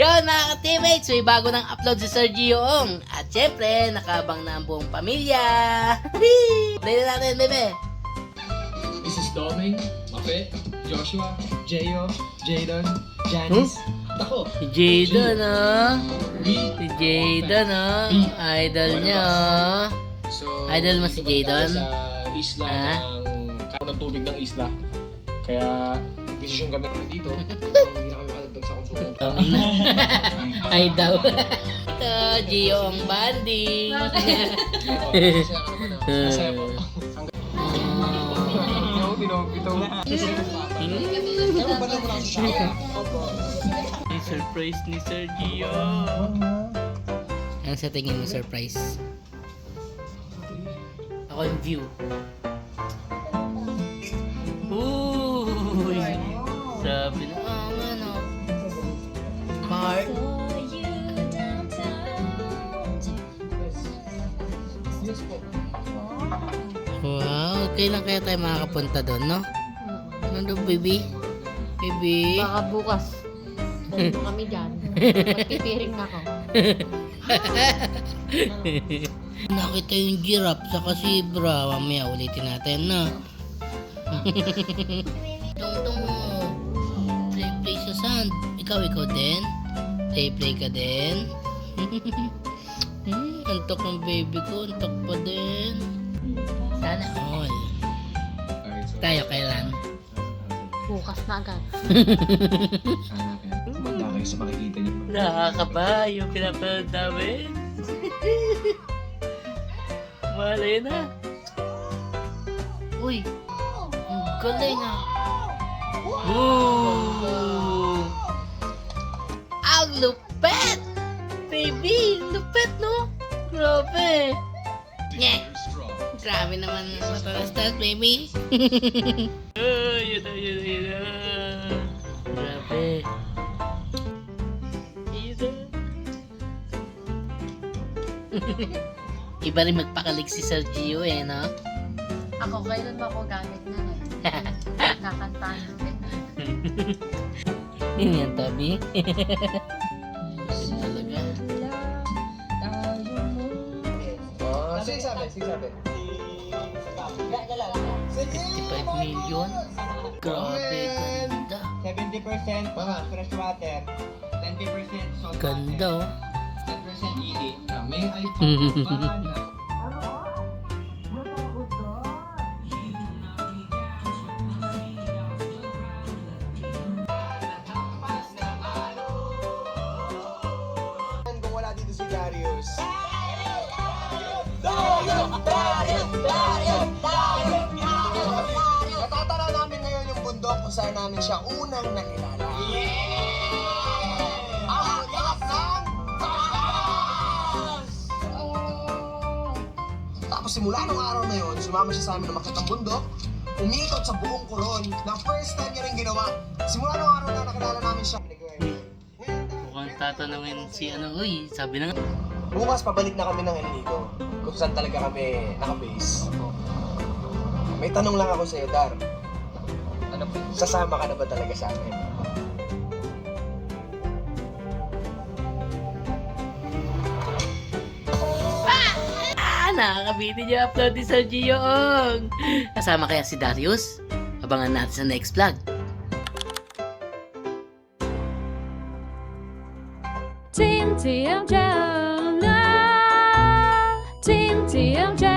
Yon mga ka-teammates, may bago ng upload si Sir Gioong. At syempre, nakabang na ang buong pamilya. Play na natin, bebe. This is Doming, Mape, Joshua, Jeyo, Jadon, Janice. Ako, Si Jadon, we. Si Jadon, oh. Idol niya, oh. So, Idol mo si Jadon? Sa isla Ah? ng ng tubig ng isla. Kaya, decision kami dito. Hindi na kami makadagdag sa konsumo. Ay daw. Ito, Gioong banding. Masaya po. Ito, ito, May surprise ni Sir Gio. Ano sa tingin mo surprise? Ako yung view. Uy! Sabi na, ah, ano? Mark. Wow, kailan kaya tayo makakapunta doon, no? Ano doon, baby? Baby? Baka bukas. Pumunta kami dyan. Magpipiring na ako. Nakita yung giraffe sa zebra. Mamaya ulitin natin na. Ikaw, ikaw din? Play play ka din? hmm, antok ng baby ko. Antok pa din. Sana all. Tayo kailan? Bukas na agad. Magda kayo sa makikita niyo. Nakakaba yung pinapanood namin. Malay na. Uy, ang galing ah. Ooh. Ang lupet! Baby, lupet no? Grabe. Nye. Grabe naman matalastas, baby. Ay, yun na, yun na, yun na. Grabe. Yun na. Iba rin magpakalig si Sir Gio eh, no? Ako, kailan ba ako gamit na eh? Kakantahan natin. Yun yan, Tabi. Talaga. Oh, sige sabi, sige sabi. 55 million? Grabe, ganda. 70% fresh water, 20% salt Ganda oh. water, 10% ED. Ah, May iPhone pa Natatara namin ngayon yung bundok kung saan namin siya unang nakilala. Ang lakas ng taas! Tapos simula nung araw na yun, sumama siya sa amin umakit ang bundok, umikot sa buong kuron na first time niya rin ginawa. Simula nung araw na nakilala namin siya. Mukhang tatanungin si ano, uy, sabi na nga. Bukas pabalik na kami ng El Nido, kung saan talaga kami nakabase. May tanong lang ako sa iyo, Dar. Ano po? Sasama ka na ba talaga sa amin? Ah, nakakabitin yung upload ni Sir Gioong. Kasama kaya si Darius? Abangan natin sa next vlog. Team TMJ. TMJ.